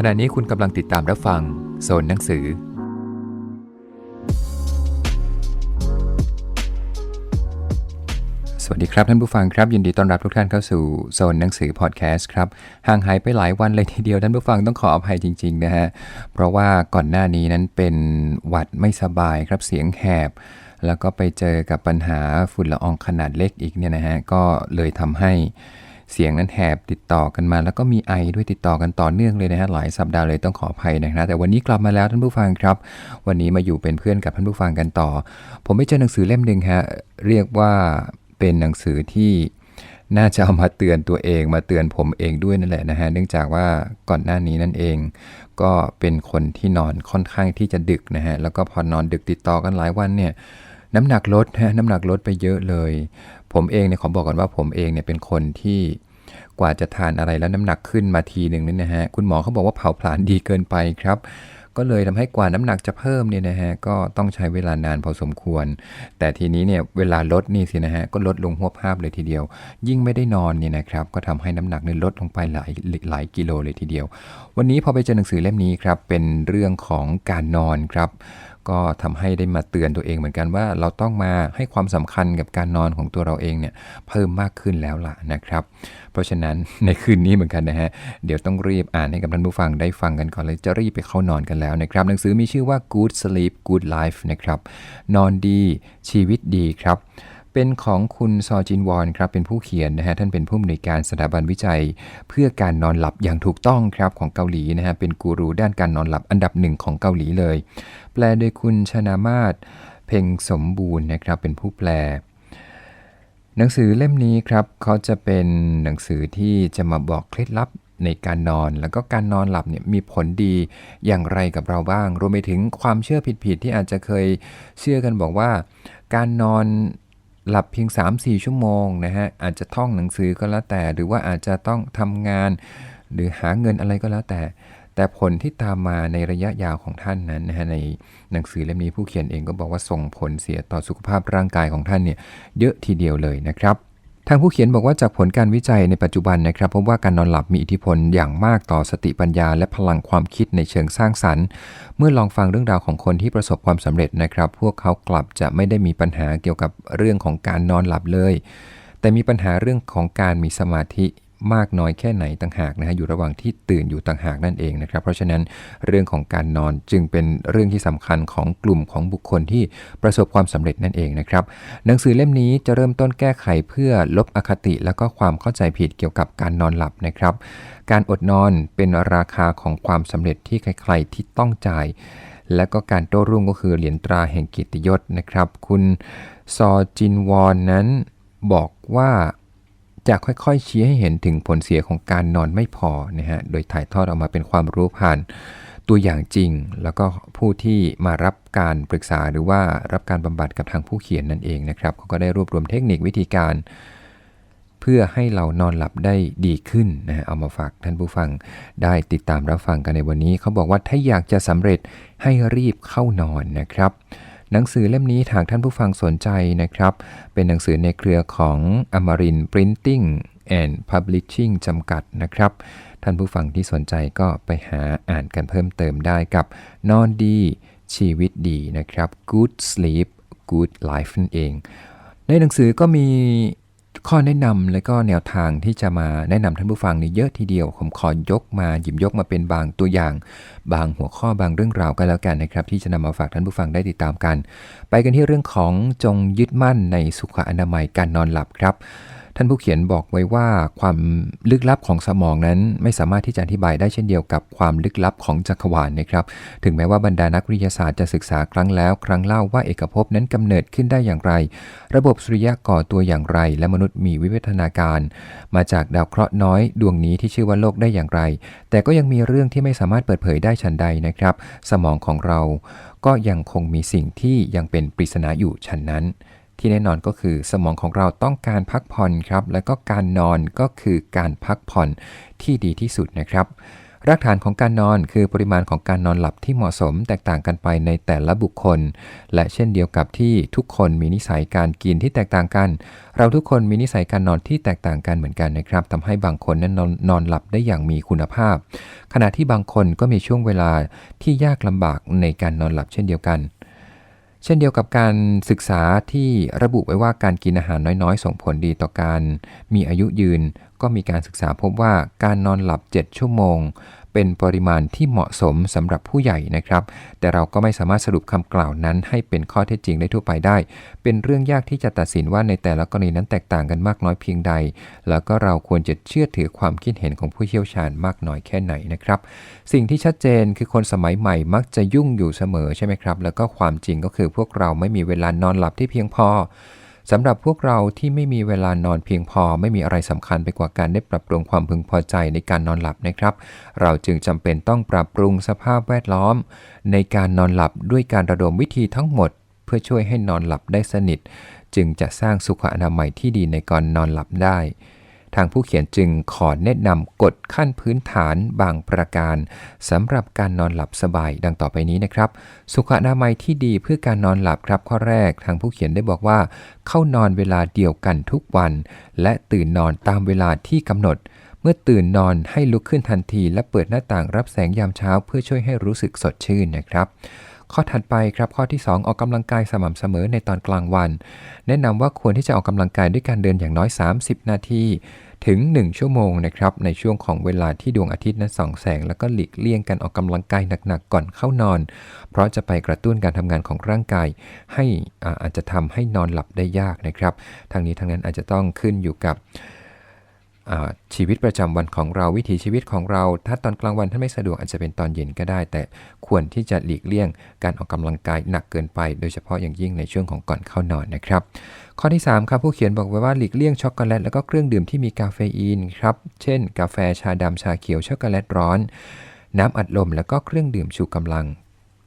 ขณะนี้คุณกำลังติดตามรับฟังโซนหนังสือ สวัสดีครับท่านผู้ฟังครับ ยินดีต้อนรับทุกท่านเข้าสู่โซนหนังสือพอดแคสต์ครับห่างหายไปหลายวันเลยทีเดียวท่านผู้ฟังต้องขออภัยจริงๆนะฮะเพราะว่าก่อนหน้านี้นั้นเป็นหวัดไม่สบายครับเสียงแหบ แล้วก็ไปเจอกับปัญหาฝุ่นละอองขนาดเล็กอีกเนี่ยนะฮะก็เลยทำให้ เสียงนั้นแหบติดต่อกันมา แล้วก็มีไอด้วยติดต่อกันต่อเนื่องเลยนะฮะหลายสัปดาห์เลยต้องขออภัยนะครับแต่วันนี้กลับมาแล้วท่านผู้ฟังครับ วันนี้มาอยู่เป็นเพื่อนกับท่านผู้ฟังกันต่อ ผมไปเจอหนังสือเล่มหนึ่งฮะเรียกว่าเป็นหนังสือที่น่าจะเอามาเตือนตัวเองมาเตือนผมเองด้วยนั่นแหละนะฮะเนื่องจากว่าก่อนหน้านี้นั่นเอง ก็เป็นคนที่นอนค่อนข้างที่จะดึกนะฮะแล้วก็พอนอนดึกติดต่อกันหลายวันเนี่ย น้ำหนักลดฮะน้ำหนักลดไปเยอะเลย ผมเองเนี่ยขอบอกก่อนว่าผมเองเนี่ยเป็นคนที่กว่าจะทานอะไรแล้วน้ำหนักขึ้นมาทีหนึ่งนี่นะฮะคุณหมอเขาบอกว่าเผาผลาญดีเกินไปครับ ก็เลยทำให้กว่าน้ำหนักจะเพิ่มเนี่ยนะฮะก็ต้องใช้เวลานานพอสมควร แต่ทีนี้เนี่ยเวลาลดนี่สินะฮะก็ลดลงหัวภาพเลยทีเดียว ยิ่งไม่ได้นอนเนี่ยนะครับก็ทำให้น้ำหนักเนี่ยลดลงไปหลายหลายกิโลเลยทีเดียว วันนี้พอไปเจอหนังสือเล่มนี้ครับเป็นเรื่องของการนอนครับก็ทำให้ได้มาเตือนตัวเองเหมือนกันว่า เราต้องมาให้ความสำคัญกับการนอนของตัวเราเองเนี่ยเพิ่มมากขึ้นแล้วล่ะนะครับ เพราะฉะนั้นในคืนนี้เหมือนกันนะฮะเดี๋ยวต้องรีบอ่านให้กับท่านผู้ฟังได้ฟังกันก่อนเลยจะรีบไปเข้านอนกันแล้วนะครับหนังสือมีชื่อว่า Good Sleep Good Life นะครับนอนดีชีวิตดีครับ เป็นของคุณซอจินวอนครับเป็นผู้เขียนนะฮะท่านเป็นผู้อำนวยการสถาบันวิจัย เพื่อการนอนหลับอย่างถูกต้องครับของเกาหลีนะฮะเป็นกูรูด้านการนอนหลับอันดับหนึ่งของเกาหลีเลย แปลโดยคุณชนามาศเพ่งสมบูรณ์นะครับเป็นผู้แปล หนังสือเล่มนี้ครับเขาจะเป็นหนังสือที่จะมาบอกเคล็ดลับในการนอนแล้วก็การนอนหลับเนี่ยมีผลดีอย่างไรกับเราบ้าง รวมไปถึงความเชื่อผิดๆที่อาจจะเคยเชื่อกันบอกว่า การนอน หลับเพียง 3-4 ชั่วโมงนะฮะอาจจะท่องหนังสือก็แล้วแต่ หรือว่าอาจจะต้องทำงาน หรือหาเงินอะไรก็แล้วแต่ แต่ผลที่ตามมาในระยะยาวของท่านนั้นนะฮะในหนังสือเล่มนี้ผู้เขียนเองก็บอกว่าส่งผลเสียต่อสุขภาพร่างกายของท่านเนี่ยเยอะทีเดียวเลยนะครับ ทางผู้เขียนบอกว่าจากผลการวิจัยในปัจจุบันนะครับพบว่าการนอนหลับมีอิทธิพลอย่างมากต่อสติปัญญา และพลังความคิดในเชิงสร้างสรรค์ เมื่อลองฟังเรื่องราวของคนที่ประสบความสำเร็จนะครับ พวกเขากลับจะไม่ได้มีปัญหาเกี่ยวกับเรื่องของการนอนหลับเลย แต่มีปัญหาเรื่องของการมีสมาธิ มากน้อยแค่ไหนต่างหากนะฮะอยู่ระหว่างที่ตื่นอยู่ต่างหากนั่นเองนะครับ เพราะฉะนั้นเรื่องของการนอนจึงเป็นเรื่องที่สำคัญของกลุ่มของบุคคลที่ประสบความสำเร็จนั่นเองนะครับ หนังสือเล่มนี้จะเริ่มต้นแก้ไขเพื่อลบอคติ แล้วก็ความเข้าใจผิดเกี่ยวกับการนอนหลับนะครับ การอดนอนเป็นราคาของความสำเร็จที่ใครๆที่ต้องจ่าย และก็การโต้รุ่งก็คือเหรียญตราแห่งกียรติยศนะครับ คุณซอจินวอนนั้นบอกว่า จะค่อยๆชี้ให้เห็นถึงผลเสียของการนอนไม่พอนะฮะ โดยถ่ายทอดออกมาเป็นความรู้ผ่านตัวอย่างจริง แล้วก็ผู้ที่มารับการปรึกษาหรือว่ารับการบำบัดกับทางผู้เขียนนั่นเองนะครับเขาก็ได้รวบรวมเทคนิควิธีการ เพื่อให้เรานอนหลับได้ดีขึ้นนะฮะเอามาฝากท่านผู้ฟังได้ติดตามรับฟังกันในวันนี้เขาบอกว่าถ้าอยากจะสำเร็จให้รีบเข้านอนนะครับ หนังสือเล่มนี้หากท่านผู้ฟังสนใจนะครับ เป็นหนังสือในเครือของ Amarin Printing and Publishing จำกัดนะครับ ท่านผู้ฟังที่สนใจก็ไปหาอ่านกันเพิ่มเติมได้กับนอนดี ชีวิตดีนะครับ Good Sleep Good Life นั่นเอง ในหนังสือก็มี ข้อแนะนำและก็แนวทางที่จะมาแนะนำท่านผู้ฟังนี่เยอะทีเดียว ผมขอยกมาหยิบยกมาเป็นบางตัวอย่าง บางหัวข้อบางเรื่องราวกันแล้วกันนะครับ ที่จะนำมาฝากท่านผู้ฟังได้ติดตามกัน ไปกันที่เรื่องของจงยึดมั่นในสุขอนามัยการนอนหลับครับ ท่านผู้เขียนบอกไว้ว่าความลึกลับของสมองนั้นไม่สามารถที่จะอธิบายได้เช่นเดียวกับความลึกลับของจักรวาลนะครับ ถึงแม้ว่าบรรดานักวิทยาศาสตร์จะศึกษาครั้งแล้ว ครั้งเล่าว่าเอกภพนั้นกำเนิดขึ้นได้อย่างไร ระบบสุริยะก่อตัวอย่างไร และมนุษย์มีวิวัฒนาการ มาจากดาวเคราะห์น้อยดวงนี้ที่ชื่อว่าโลกได้อย่างไร แต่ก็ยังมีเรื่องที่ไม่สามารถเปิดเผยได้ชันใดนะครับ สมองของเราก็ยังคงมีสิ่งที่ยังเป็นปริศนาอยู่ชั้นนั้น ที่แน่นอนก็คือสมองของเราต้องการพักผ่อนครับ และก็การนอนก็คือการพักผ่อนที่ดีที่สุดนะครับ รากฐานของการนอนคือปริมาณของการนอนหลับที่เหมาะสมแตกต่างกันไปในแต่ละบุคคล และเช่นเดียวกับที่ทุกคนมีนิสัยการกินที่แตกต่างกัน เราทุกคนมีนิสัยการนอนที่แตกต่างกันเหมือนกันนะครับทำให้บางคนนั้นนอนนอนหลับได้อย่างมีคุณภาพ ขณะที่บางคนก็มีช่วงเวลาที่ยากลำบากในการนอนหลับเช่นเดียวกัน เช่นเดียวกับการศึกษาที่ระบุไว้ว่าการกินอาหารน้อยๆ ส่งผลดีต่อการมีอายุยืน ก็มีการศึกษาพบว่าการนอนหลับ 7 ชั่วโมง เป็นปริมาณที่เหมาะสมสำหรับผู้ใหญ่นะครับ แต่เราก็ไม่สามารถสรุปคำกล่าวนั้น ให้เป็นข้อเท็จจริงได้ทั่วไปได้ เป็นเรื่องยากที่จะตัดสินว่าในแต่ละกรณีนั้นแตกต่างกันมากน้อยเพียงใด แล้วก็เราควรจะเชื่อถือความคิดเห็นของผู้เชี่ยวชาญมากน้อยแค่ไหนนะครับ สิ่งที่ชัดเจนคือคนสมัยใหม่มักจะยุ่งอยู่เสมอใช่ไหมครับ แล้วก็ความจริงก็คือพวกเราไม่มีเวลานอนหลับที่เพียงพอ สำหรับพวกเราที่ไม่มีเวลานอนเพียงพอไม่มีอะไรสำคัญไปกว่าการได้ปรับปรุงความพึงพอใจในการนอนหลับนะครับ เราจึงจำเป็นต้องปรับปรุงสภาพแวดล้อม ในการนอนหลับด้วยการระดมวิธีทั้งหมด เพื่อช่วยให้นอนหลับได้สนิท จึงจะสร้างสุขอนามัยที่ดีในการนอนหลับได้ ทางผู้เขียนจึงขอแนะนำกฎขั้นพื้นฐานบางประการสำหรับการนอนหลับสบายดังต่อไปนี้นะครับ สุขอนามัยที่ดีเพื่อการนอนหลับครับข้อแรก ทางผู้เขียนได้บอกว่า เข้านอนเวลาเดียวกันทุกวัน และตื่นนอนตามเวลาที่กำหนดเมื่อตื่นนอนให้ลุกขึ้นทันที และเปิดหน้าต่างรับแสงยามเช้า เพื่อช่วยให้รู้สึกสดชื่นนะครับ ข้อถัดไปครับข้อที่ 2 ออกกำลังกายสม่ำเสมอในตอนกลางวัน แนะนำว่าควรที่จะออกกำลังกายด้วยการเดินอย่างน้อย 30 นาทีถึง 1 ชั่วโมงนะครับในช่วงของเวลาที่ดวงอาทิตย์นั้นส่องแสง แล้วก็หลีกเลี่ยงการออกกำลังกายหนักๆก่อนเข้านอน เพราะจะไปกระตุ้นการทำงานของร่างกาย ให้อาจจะทำให้นอนหลับได้ยากนะครับทางนี้ทางนั้นอาจจะต้องขึ้นอยู่กับ ชีวิตประจำวันของเราวิถีชีวิตของเรา ถ้าตอนกลางวันท่านไม่สะดวกอาจจะเป็นตอนเย็นก็ได้ แต่ควรที่จะหลีกเลี่ยงการออกกำลังกายหนักเกินไป โดยเฉพาะอย่างยิ่งในช่วงของก่อนเข้านอนนะครับ ข้อที่ 3 ครับผู้เขียนบอกไว้ว่าหลีกเลี่ยงช็อกโกแลตแล้วก็เครื่องดื่มที่มีกาเฟอีนครับเช่น กาแฟชาดำชาเขียวช็อกโกแลตร้อน น้ำอัดลมแล้วก็เครื่องดื่มชูกำลัง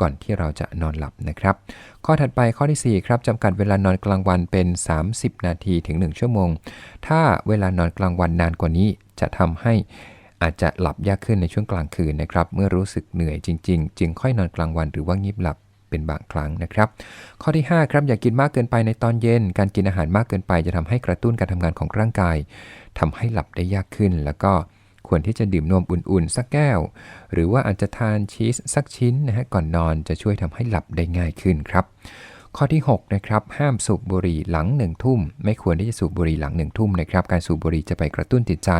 ก่อนที่เราจะนอนหลับนะครับ ข้อถัดไปข้อที่ 4 ครับจำกัดเวลานอนกลางวันเป็น 30 นาทีถึง 1 ชั่วโมง ถ้าเวลานอนกลางวันนานกว่านี้จะทำให้อาจจะหลับยากขึ้นในช่วงกลางคืนนะครับ เมื่อรู้สึกเหนื่อยจริง ๆ จึงค่อยนอนกลางวันหรือว่างีบหลับเป็นบางครั้งนะครับ ข้อที่ 5 ครับอย่ากินมากเกินไปในตอนเย็น การกินอาหารมากเกินไปจะทำให้กระตุ้นการทำงานของร่างกายทำให้หลับได้ยากขึ้น แล้วก็ ควรที่จะดื่มนมอุ่นๆ สักแก้ว หรือว่าอาจจะทานชีสสักชิ้นนะฮะก่อนนอนจะช่วยทำให้หลับได้ง่ายขึ้นครับ ข้อที่6นะครับห้ามสูบบุหรี่หลังหนึ่งทุ่ม ไม่ควรที่จะสูบบุหรี่หลังหนึ่งทุ่มนะครับการสูบบุหรี่จะไปกระตุ้นจิตใจ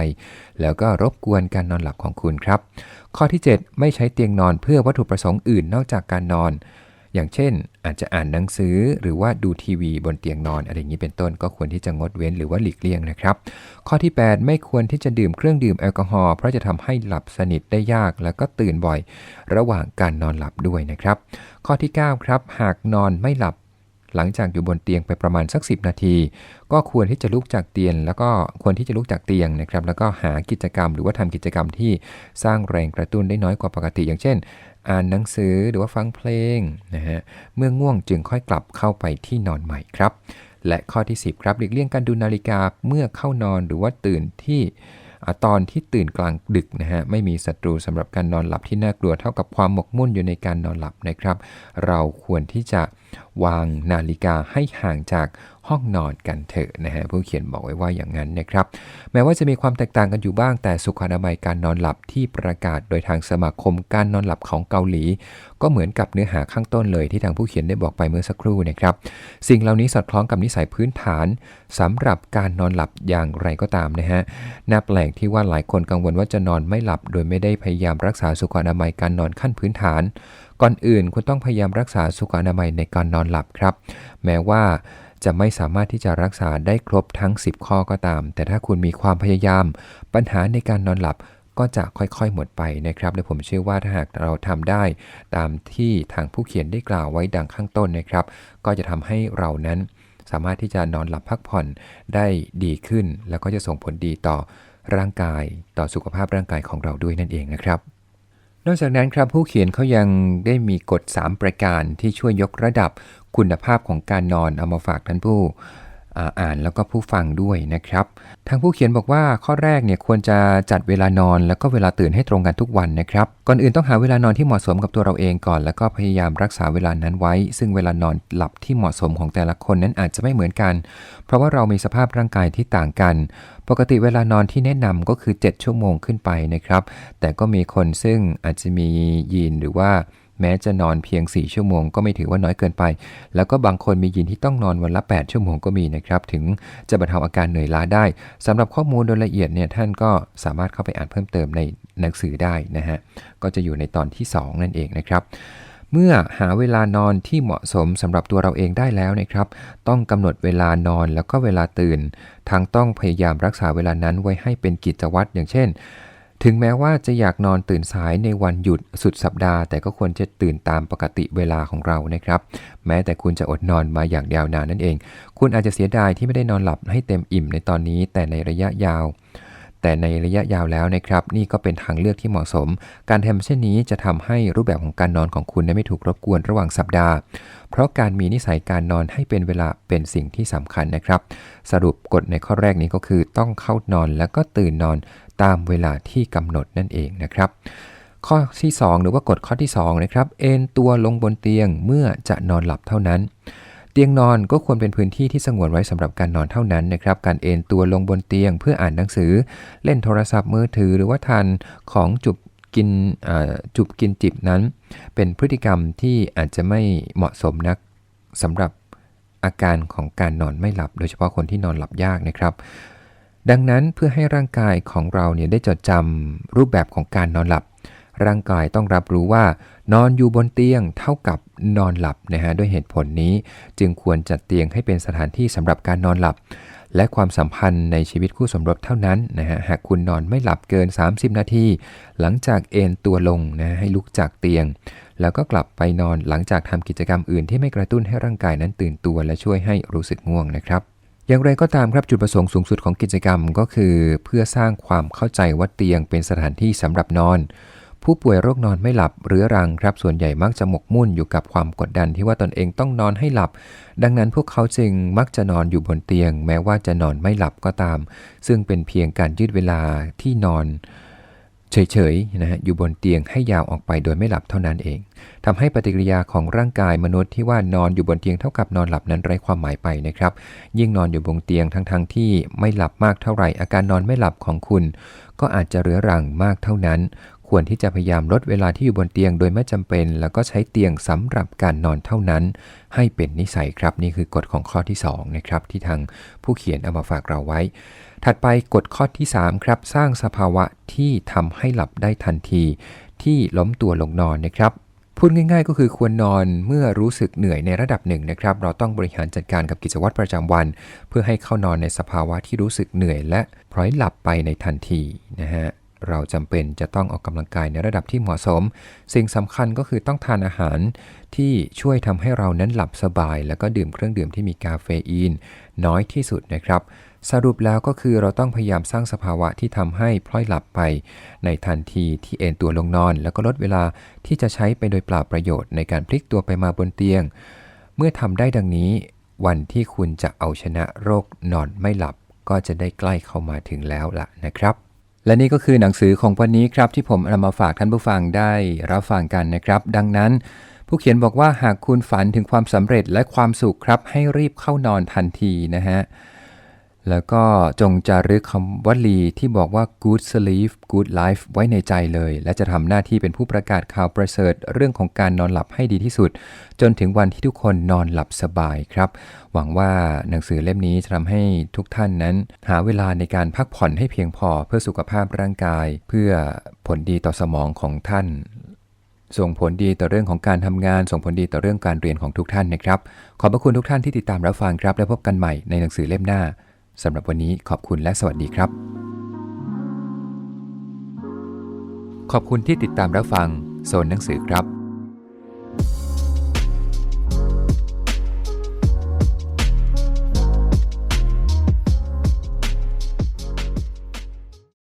แล้วก็รบกวนการนอนหลับของคุณครับ ข้อที่ 7 ไม่ใช้เตียงนอนเพื่อวัตถุประสงค์อื่นนอกจากการนอน อย่างเช่น อาจจะอ่านหนังสือหรือว่าดูทีวีบนเตียงนอนอะไรอย่างนี้เป็นต้นก็ควรที่จะงดเว้นหรือว่าหลีกเลี่ยงนะครับ ข้อที่ 8 ไม่ควรที่จะดื่มเครื่องดื่มแอลกอฮอล์เพราะจะทำให้หลับสนิทได้ยาก แล้วก็ตื่นบ่อย ระหว่างการนอนหลับด้วยนะครับ ข้อที่ 9 ครับ หากนอนไม่หลับ หลังจากอยู่บนเตียงไปประมาณสัก 10 นาที ก็ควรที่จะลุกจากเตียง แล้วก็ควรที่จะลุกจากเตียงนะครับแล้วก็หากิจกรรม หรือว่าทำกิจกรรมที่สร้างแรงกระตุ้นได้น้อยกว่าปกติ อย่างเช่น อ่านหนังสือหรือว่าฟังเพลงนะฮะเมื่อง่วงจึงค่อยกลับเข้าไปที่นอนใหม่ครับ และข้อที่ 10 ครับหลีกเลี่ยงการดูนาฬิกาเมื่อเข้านอนหรือว่าตื่นที่อตอนที่ตื่นกลางดึกนะฮะไม่มีศัตรูสำหรับการนอนหลับที่น่ากลัวเท่ากับความหมกมุ่นอยู่ในการนอนหลับนะครับ เราควรที่จะ วางนาฬิกาให้ห่างจากห้องนอนกันเถอะนะฮะผู้เขียนบอกไว้ว่าอย่างนั้นนะครับ แม้ว่าจะมีความแตกต่างกันอยู่บ้างแต่สุขอนามัยการนอนหลับที่ประกาศโดยทางสมาคมการนอนหลับของเกาหลี ก็เหมือนกับเนื้อหาข้างต้นเลยที่ทางผู้เขียนได้บอกไปเมื่อสักครู่นะครับ สิ่งเหล่านี้สอดคล้องกับนิสัยพื้นฐานสำหรับการนอนหลับอย่างไรก็ตามนะฮะน่าแปลกที่ว่าหลายคนกังวลว่าจะนอนไม่หลับ โดยไม่ได้พยายามรักษาสุขอนามัยการนอนขั้นพื้นฐาน ก่อนอื่นคุณต้องพยายามรักษาสุขอนามัยในการนอนหลับครับ แม้ว่าจะไม่สามารถที่จะรักษาได้ครบทั้ง 10 ข้อก็ตาม แต่ถ้าคุณมีความพยายาม ปัญหาในการนอนหลับก็จะค่อยๆ หมดไปนะครับและผมเชื่อว่าถ้าหากเราทำได้ ตามที่ทางผู้เขียนได้กล่าวไว้ดังข้างต้นนะครับ ก็จะทำให้เรานั้น สามารถที่จะนอนหลับพักผ่อนได้ดีขึ้น แล้วก็จะส่งผลดีต่อร่างกายต่อสุขภาพร่างกายของเราด้วยนั่นเองนะครับ นอกจากนั้นครับผู้เขียนเขายังได้มีกฎ 3 ประการที่ช่วยยกระดับคุณภาพของการนอนเอามาฝากท่านผู้ อ่านแล้วก็ผู้ฟังด้วยนะครับ ทางผู้เขียนบอกว่าข้อแรกเนี่ยควรจะจัดเวลานอนแล้วก็เวลาตื่นให้ตรงกันทุกวันนะครับ ก่อนอื่นต้องหาเวลานอนที่เหมาะสมกับตัวเราเองก่อน แล้วก็พยายามรักษาเวลานั้นไว้ ซึ่งเวลานอนหลับที่เหมาะสมของแต่ละคนนั้นอาจจะไม่เหมือนกัน เพราะว่าเรามีสภาพร่างกายที่ต่างกัน ปกติเวลานอนที่แนะนำก็คือ 7 ชั่วโมงขึ้นไปนะครับ แต่ก็มีคนซึ่งอาจจะมียีนหรือว่า แม้จะนอนเพียง 4 ชั่วโมง ก็ไม่ถือว่าน้อยเกินไป แล้วก็บางคนมียีนที่ต้องนอนวันละ 8 ชั่วโมงก็มีนะครับ ถึงจะบรรเทาอาการเหนื่อยล้าได้สำหรับข้อมูลโดยละเอียดเนี่ยท่านก็สามารถเข้าไปอ่านเพิ่มเติมในหนังสือได้นะฮะ ก็จะอยู่ในตอนที่ 2 นั่นเองนะครับเมื่อหาเวลานอนที่เหมาะสมสำหรับตัวเราเองได้แล้วนะครับ ต้องกำหนดเวลานอนแล้วก็เวลาตื่น ทั้งต้องพยายามรักษาเวลานั้นไว้ให้เป็นกิจวัตรอย่างเช่น ถึงแม้ว่าจะอยากนอนตื่นสายในวันหยุดสุดสัปดาห์แต่ก็ควรจะตื่นตามปกติเวลาของเรานะครับ แม้แต่คุณจะอดนอนมาอย่างยาวนานนั่นเอง คุณอาจจะเสียดายที่ไม่ได้นอนหลับให้เต็มอิ่มในตอนนี้ แต่ในระยะยาว แต่ในระยะยาวแล้วนะครับ นี่ก็เป็นทางเลือกที่เหมาะสม การทำเช่นนี้จะทำให้รูปแบบของการนอนของคุณไม่ถูกรบกวนระหว่างสัปดาห์ เพราะการมีนิสัยการนอนให้เป็นเวลาเป็นสิ่งที่สำคัญนะครับ สรุปกฎในข้อแรกนี้ก็คือต้องเข้านอนแล้วก็ตื่นนอนตามเวลาที่กำหนดนั่นเองนะครับ ข้อที่ 2 หรือว่ากฎข้อที่2นะครับเอนตัวลงบนเตียงเมื่อจะนอนหลับเท่านั้นเตียงนอนก็ควรเป็นพื้นที่ที่สงวนไว้สำหรับการนอนเท่านั้นนะครับ การเอนตัวลงบนเตียงเพื่ออ่านหนังสือ เล่นโทรศัพท์มือถือหรือว่าทานของจุบ กินจุบกินจิบนั้น เป็นพฤติกรรมที่อาจจะไม่เหมาะสมนักสำหรับอาการของการนอนไม่หลับ โดยเฉพาะคนที่นอนหลับยากนะครับ ดังนั้นเพื่อให้ร่างกายของเราเนี่ยได้จดจำรูปแบบของการนอนหลับ ร่างกายต้องรับรู้ว่า นอนอยู่บนเตียงเท่ากับนอนหลับนะฮะด้วยเหตุผลนี้ จึงควรจัดเตียงให้เป็นสถานที่สำหรับการนอนหลับ และความสัมพันธ์ในชีวิตคู่สมรสเท่านั้นนะฮะหากคุณนอนไม่หลับเกิน 30 นาที หลังจากเอนตัวลงนะให้ลุกจากเตียง แล้วก็กลับไปนอนหลังจากทำกิจกรรมอื่นที่ไม่กระตุ้นให้ร่างกายนั้นตื่นตัว และช่วยให้รู้สึกง่วงนะครับอย่างไรก็ตามครับจุดประสงค์สูงสุดของกิจกรรมก็คือ เพื่อสร้างความเข้าใจว่าเตียงเป็นสถานที่สำหรับนอน ผู้ป่วยโรคนอนไม่หลับเรื้อรังครับ ส่วนใหญ่มักจะหมกมุ่นอยู่กับความกดดันที่ว่าตนเองต้องนอนให้หลับ ดังนั้นพวกเขาจึงมักจะนอนอยู่บนเตียง แม้ว่าจะนอนไม่หลับก็ตาม ซึ่งเป็นเพียงการยืดเวลาที่นอนเฉยๆนะฮะอยู่บนเตียงให้ยาวออกไปโดยไม่หลับเท่านั้นเองทำให้ปฏิกิริยาของร่างกายมนุษย์ที่ว่านอนอยู่บนเตียงเท่ากับนอนหลับนั้นไร้ความหมายไปนะครับ ยิ่งนอนอยู่บนเตียงทั้งๆทที่ไม่หลับมากเท่าไหร่ อาการนอนไม่หลับของคุณ ก็อาจจะเรื้อรังมากเท่านั้น ควรที่จะพยายามลดเวลาที่อยู่บนเตียงโดยไม่จำเป็น แล้วก็ใช้เตียงสำหรับการนอนเท่านั้น ให้เป็นนิสัยครับนี่คือกฎของข้อที่2นะครับที่ทางผู้เขียนเอามาฝากเราไว้ ถัดไปกฎข้อที่3ครับสร้างสภาวะที่ทำให้หลับได้ทันที ที่ล้มตัวลงนอนนะครับพูดง่ายๆ ก็คือควรนอนเมื่อรู้สึกเหนื่อยในระดับหนึ่งนะครับ เราต้องบริหารจัดการกับกิจวัตรประจำวัน เพื่อให้เข้านอนในสภาวะที่รู้สึกเหนื่อย และพร้อยหลับไปในทันทีนะฮะ เราจำเป็นจะต้องออกกำลังกายในระดับที่เหมาะสม สิ่งสำคัญก็คือต้องทานอาหารที่ช่วยทำให้เรานั้นหลับสบาย แล้วก็ดื่มเครื่องดื่มที่มีกาเฟอีน น้อยที่สุดนะครับสรุปแล้วก็คือเราต้องพยายามสร้างสภาวะที่ทำให้พลอยหลับไป ในทันทีที่เอนตัวลงนอน แล้วก็ลดเวลาที่จะใช้ไปโดยเปล่าประโยชน์ในการพลิกตัวไปมาบนเตียง เมื่อทำได้ดังนี้ วันที่คุณจะเอาชนะโรคนอนไม่หลับ ก็จะได้ใกล้เข้ามาถึงแล้วล่ะนะครับ และนี่ก็คือหนังสือของวันนี้ครับ ที่ผมเอามาฝากท่านผู้ฟังได้รับฟังกันนะครับ ดังนั้น ผู้เขียนบอกว่าหากคุณฝันถึงความสำเร็จและความสุขครับ ให้รีบเข้านอนทันทีนะฮะ แล้วก็จงจารึกคำวลีที่บอกว่า good sleep good life ไว้ในใจเลย และจะทำหน้าที่เป็นผู้ประกาศข่าวประเสริฐ เรื่องของการนอนหลับให้ดีที่สุด จนถึงวันที่ทุกคนนอนหลับสบายครับ หวังว่าหนังสือเล่มนี้จะทำให้ทุกท่านนั้น หาเวลาในการพักผ่อนให้เพียงพอเพื่อสุขภาพร่างกาย เพื่อผลดีต่อสมองของท่าน ส่งผลดีต่อเรื่องของการทำงาน ส่งผลดีต่อเรื่องการเรียนของทุกท่านนะครับ ขอบพระคุณทุกท่านที่ติดตามรับฟังครับ และพบกันใหม่ในหนังสือเล่มหน้า สำหรับวันนี้ขอบคุณและสวัสดีครับ ขอบคุณที่ติดตามรับฟังโซนหนังสือครับ